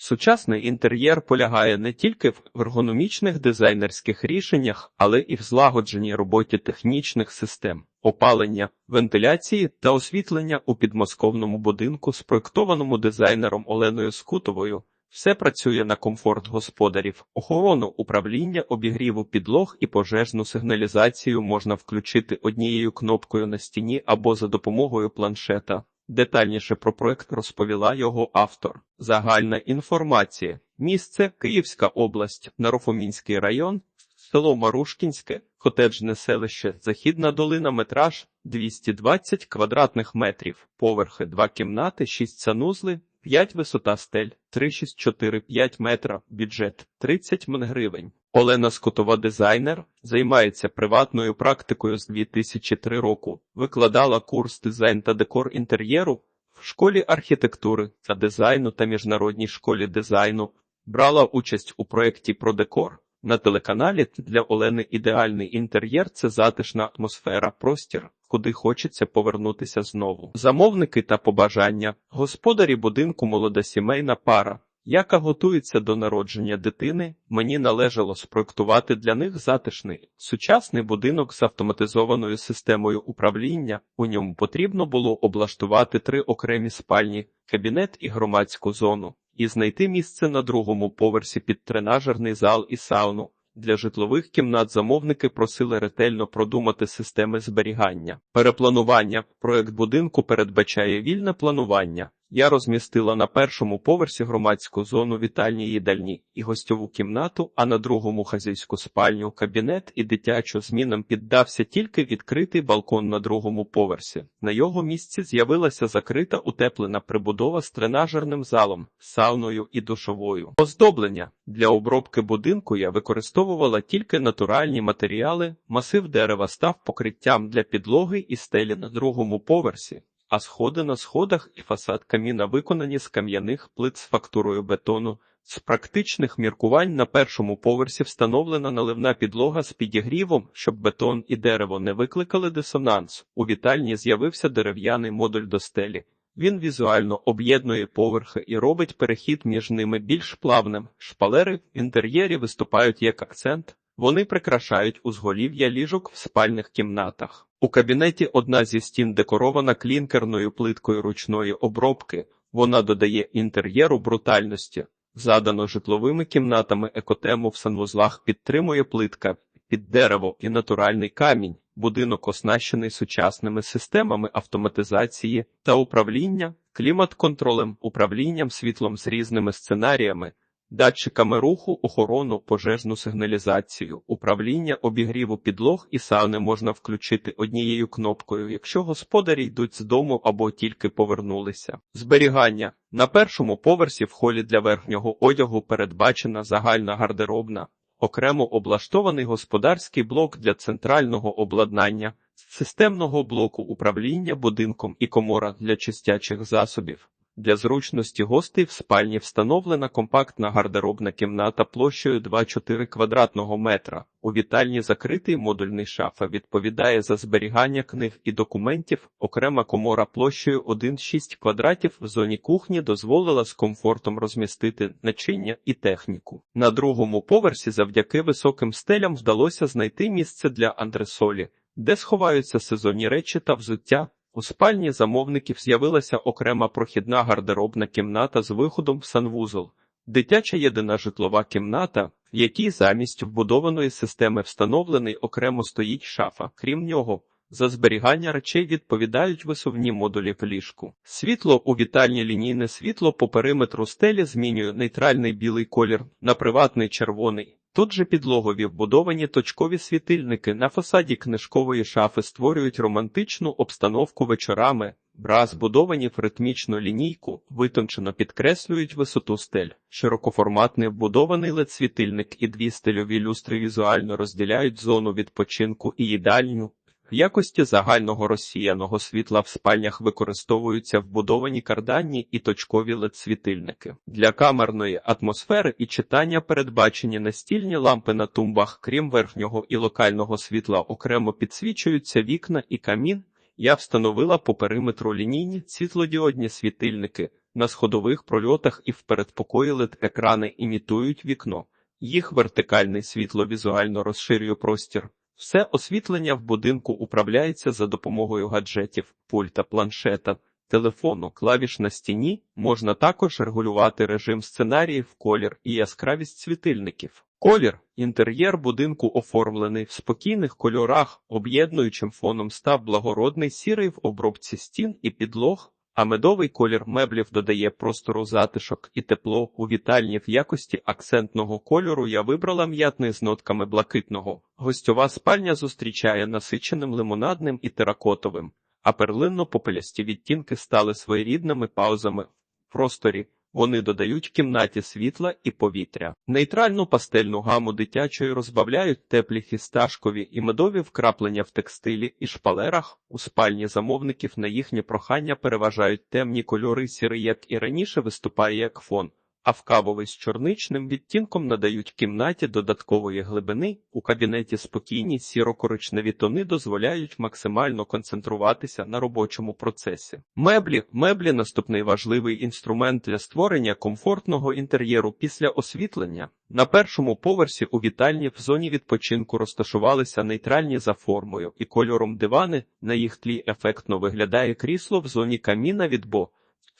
Сучасний інтер'єр полягає не тільки в ергономічних дизайнерських рішеннях, але і в злагодженій роботі технічних систем, опалення, вентиляції та освітлення у підмосковному будинку, спроектованому дизайнером Оленою Скутовою. Все працює на комфорт господарів, охорону, управління, обігріву підлог і пожежну сигналізацію можна включити однією кнопкою на стіні або за допомогою планшета. Детальніше про проект розповіла його автор. Загальна інформація. Місце Київська область, Нарофомінський район, село Марушкінське, котеджне селище, Західна долина, метраж 220 квадратних метрів, поверхи 2 кімнати, 6 санузли, 5 висота стель, 3,645 метра, бюджет 30 мн гривень. Олена Скотова, дизайнер, займається приватною практикою з 2003 року. Викладала курс дизайн та декор інтер'єру в школі архітектури та дизайну та міжнародній школі дизайну. Брала участь у проєкті про декор. На телеканалі для Олени ідеальний інтер'єр це затишна атмосфера, простір, куди хочеться повернутися знову. Замовники та побажання, господарі будинку молода сімейна пара, яка готується до народження дитини, мені належало спроектувати для них затишний сучасний будинок з автоматизованою системою управління. У ньому потрібно було облаштувати три окремі спальні, кабінет і громадську зону, і знайти місце на другому поверсі під тренажерний зал і сауну. Для житлових кімнат замовники просили ретельно продумати системи зберігання. Перепланування проект будинку передбачає вільне планування. Я розмістила на першому поверсі громадську зону вітальні їдальні і гостьову кімнату, а на другому хазяйську спальню, кабінет і дитячу змінам піддався тільки відкритий балкон на другому поверсі. На його місці з'явилася закрита утеплена прибудова з тренажерним залом, сауною і душовою. Оздоблення для обробки будинку я використовувала тільки натуральні матеріали, масив дерева став покриттям для підлоги і стелі на другому поверсі а сходи на сходах і фасад каміна виконані з кам'яних плит з фактурою бетону. З практичних міркувань на першому поверсі встановлена наливна підлога з підігрівом, щоб бетон і дерево не викликали дисонанс. У вітальні з'явився дерев'яний модуль до стелі. Він візуально об'єднує поверхи і робить перехід між ними більш плавним. Шпалери в інтер'єрі виступають як акцент, вони прикрашають узголів'я ліжок в спальних кімнатах. У кабінеті одна зі стін декорована клінкерною плиткою ручної обробки. Вона додає інтер'єру брутальності. Задано житловими кімнатами екотему в санвузлах підтримує плитка під дерево і натуральний камінь. Будинок оснащений сучасними системами автоматизації та управління, клімат-контролем, управлінням світлом з різними сценаріями датчиками руху, охорону, пожежну сигналізацію, управління обігріву підлог і сауни можна включити однією кнопкою, якщо господарі йдуть з дому або тільки повернулися. Зберігання на першому поверсі в холі для верхнього одягу передбачена загальна гардеробна, окремо облаштований господарський блок для центрального обладнання. Системного блоку управління будинком і комора для чистячих засобів. Для зручності гостей в спальні встановлена компактна гардеробна кімната площею 2,4 квадратного метра. У вітальні закритий модульний шафа відповідає за зберігання книг і документів. Окрема комора площею 1,6 квадратів в зоні кухні дозволила з комфортом розмістити начиння і техніку. На другому поверсі завдяки високим стелям вдалося знайти місце для андресолі, де сховаються сезонні речі та взуття. У спальні замовників з'явилася окрема прохідна гардеробна кімната з виходом в санвузол, дитяча єдина житлова кімната, в якій замість вбудованої системи встановлений окремо стоїть шафа. Крім нього, за зберігання речей відповідають висувні модулі в ліжку. Світло у вітальні лінійне світло по периметру стелі змінює нейтральний білий колір на приватний червоний. Тут же підлогові вбудовані точкові світильники на фасаді книжкової шафи створюють романтичну обстановку вечорами, бра збудовані в ритмічну лінійку, витончено підкреслюють висоту стель. Широкоформатний вбудований лед світильник і дві стильові люстри візуально розділяють зону відпочинку і їдальню. В якості загального розсіяного світла в спальнях використовуються вбудовані карданні і точкові лед-світильники. Для камерної атмосфери і читання передбачені настільні лампи на тумбах, крім верхнього і локального світла, окремо підсвічуються вікна і камін. Я встановила по периметру лінійні світлодіодні світильники. На сходових прольотах і в передпокої LED-екрани імітують вікно. Їх вертикальний світло візуально розширює простір. Все освітлення в будинку управляється за допомогою гаджетів, пульта, планшета, телефону, клавіш на стіні. Можна також регулювати режим сценаріїв, колір і яскравість світильників. Колір інтер'єр будинку оформлений в спокійних кольорах, об'єднуючим фоном став благородний сірий в обробці стін і підлог. А медовий колір меблів додає простору затишок і тепло у вітальні в якості акцентного кольору я вибрала м'ятний з нотками блакитного. Гостьова спальня зустрічає насиченим лимонадним і теракотовим, а перлинно-попелясті відтінки стали своєрідними паузами в просторі. Вони додають кімнаті світла і повітря. Нейтральну пастельну гаму дитячої розбавляють теплі хісташкові і медові вкраплення в текстилі і шпалерах. У спальні замовників на їхнє прохання переважають темні кольори сірий, як і раніше виступає як фон. А в кавовий з чорничним відтінком надають кімнаті додаткової глибини. У кабінеті спокійні сіро-коричневі тони дозволяють максимально концентруватися на робочому процесі. Меблі меблі наступний важливий інструмент для створення комфортного інтер'єру після освітлення. На першому поверсі у вітальні в зоні відпочинку розташувалися нейтральні за формою і кольором дивани. На їх тлі ефектно виглядає крісло в зоні каміна від Бо.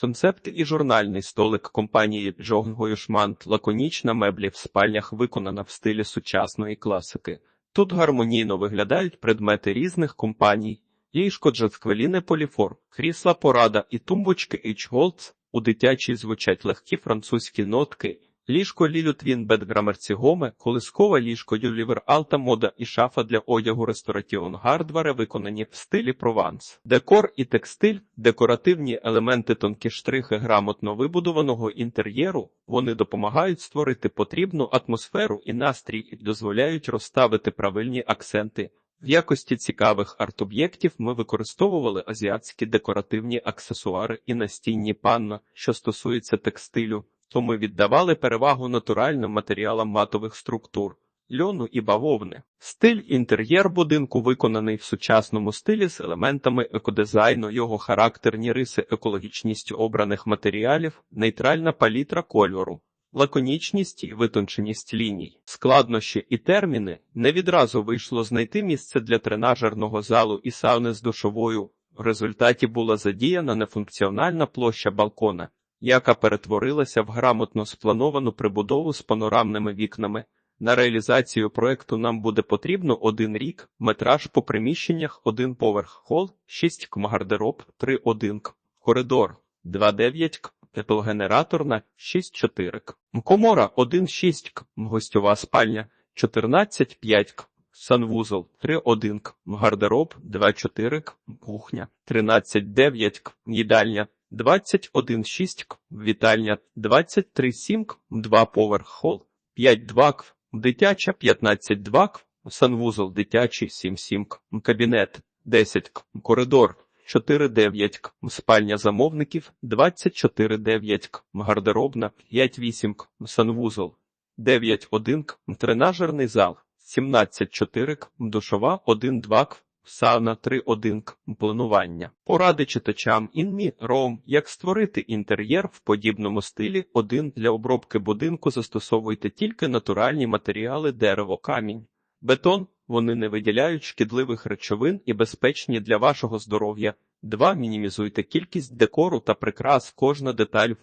Концепт і журнальний столик компанії Джонгою Шмант лаконічна меблі в спальнях виконана в стилі сучасної класики. Тут гармонійно виглядають предмети різних компаній, ліжко Джасквеліне Поліфор, крісла порада і тумбочки H-Holtz. У дитячій звучать легкі французькі нотки. Ліжко Лілютвін Бедграмерці Гоме, колискова ліжко Юлівер Алта Мода і шафа для одягу Ресторатіон Гардваре виконані в стилі Прованс. Декор і текстиль, декоративні елементи тонкі штрихи грамотно вибудованого інтер'єру. Вони допомагають створити потрібну атмосферу і настрій і дозволяють розставити правильні акценти. В якості цікавих арт-об'єктів ми використовували азіатські декоративні аксесуари і настінні панно, що стосується текстилю то ми віддавали перевагу натуральним матеріалам матових структур, льону і бавовни. Стиль інтер'єр будинку виконаний в сучасному стилі з елементами екодизайну, його характерні риси, екологічність обраних матеріалів, нейтральна палітра кольору. Лаконічність і витонченість ліній, складнощі і терміни не відразу вийшло знайти місце для тренажерного залу і сауни з душовою. В результаті була задіяна нефункціональна площа балкона, яка перетворилася в грамотно сплановану прибудову з панорамними вікнами. На реалізацію проекту нам буде потрібно один рік, метраж по приміщеннях, один поверх, хол, 6 км гардероб, 3 1 к, коридор, 2-9 к, теплогенераторна, 6-4 к, комора, 1-6 к, гостьова спальня, 14-5 к, санвузол, 3-1 к, гардероб, 2-4 к, кухня, 13-9 к, їдальня, 21,6 к, вітальня, 23,7 к, 2 поверх хол, 5,2 к, дитяча, 15,2 к, санвузол дитячий, 7,7 к, кабінет, 10 к, коридор, 4,9 к, спальня замовників, 24,9 к, гардеробна, 5,8 к, санвузол, 9,1 к, тренажерний зал, 17,4 к, душова, 1,2 к, Сауна 3.1 к планування. Поради читачам інмі ром, як створити інтер'єр в подібному стилі. Один для обробки будинку застосовуйте тільки натуральні матеріали дерево, камінь, бетон. Вони не виділяють шкідливих речовин і безпечні для вашого здоров'я. Два мінімізуйте кількість декору та прикрас. Кожна деталь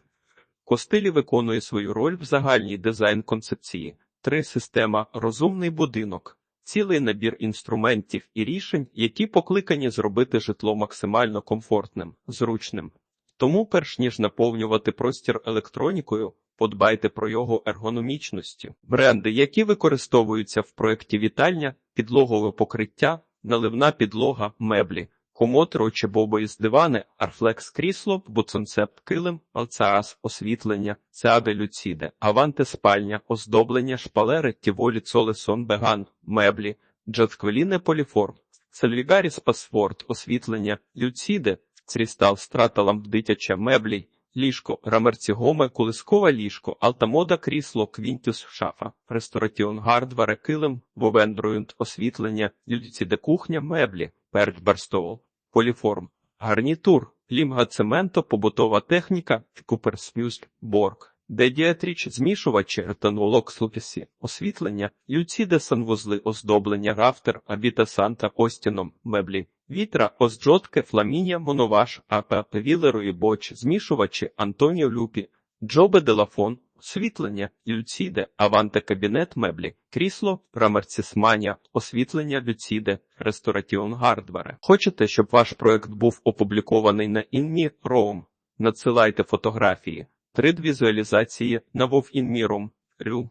костилі виконує свою роль в загальній дизайн концепції. Три система розумний будинок цілий набір інструментів і рішень, які покликані зробити житло максимально комфортним, зручним. Тому, перш ніж наповнювати простір електронікою, подбайте про його ергономічності. Бренди, які використовуються в проєкті вітальня, підлогове покриття, наливна підлога, меблі. Комод роче бобо із дивани, арфлекс крісло, буцонцепт килим, алцаас, освітлення, цеаде люціде, аванте спальня, оздоблення, шпалери, тіволі цоле сон беган, меблі, джасквеліне поліформ, сальвігаріс пасворд, освітлення, люціде, црістал, страталам, дитяча меблі, ліжко, рамерцігоме, кулискове ліжко, алтамода крісло, квінтюс, шафа, ресторатіон гардваре, килим, вовендруюнт, освітлення, люціде кухня, меблі, перч барстоул поліформ, гарнітур, лімга цемento, побутова техніка, Куперсфюз, Борг. Дедіатріч, змішувачі, ретанолок, супісі, освітлення, люціде санвузли, оздоблення, рафтер, абіта санта, остіном, меблі, вітра, озджотке, фламінія, моноваш, АП, вілерої боч, змішувачі, Антоніо Люпі, Джобе Делафон, освітлення, люціде, аванте кабінет меблі, крісло, рамерцісманія, освітлення люціде, ресторатіон гардваре. Хочете, щоб ваш проект був опублікований на Інмі Роум? Надсилайте фотографії. 3D візуалізації на Вов InMirum. Рю.